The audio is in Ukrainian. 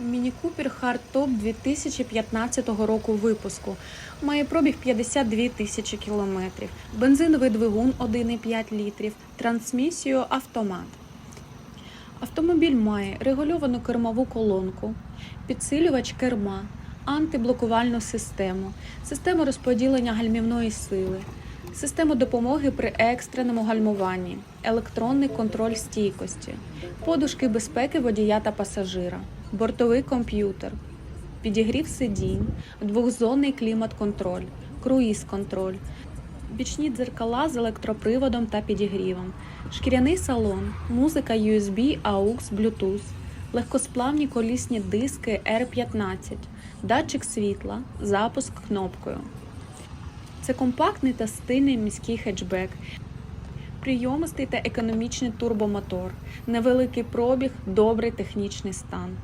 Міні Купер Hardtop 2015 року випуску. Має пробіг 52 тисячі кілометрів. Бензиновий двигун 1,5 літрів, трансмісію автомат. Автомобіль має регульовану кермову колонку, підсилювач керма, антиблокувальну систему, систему розподілення гальмівної сили, систему допомоги при екстреному гальмуванні, електронний контроль стійкості, подушки безпеки водія та пасажира, бортовий комп'ютер, підігрів сидінь, двохзонний клімат-контроль, круїз-контроль, бічні дзеркала з електроприводом та підігрівом, шкіряний салон, музика USB, AUX, Bluetooth, легкосплавні колісні диски R15, датчик світла, запуск кнопкою. Це компактний та стильний міський хетчбек, прийомистий та економічний турбомотор, невеликий пробіг, добрий технічний стан.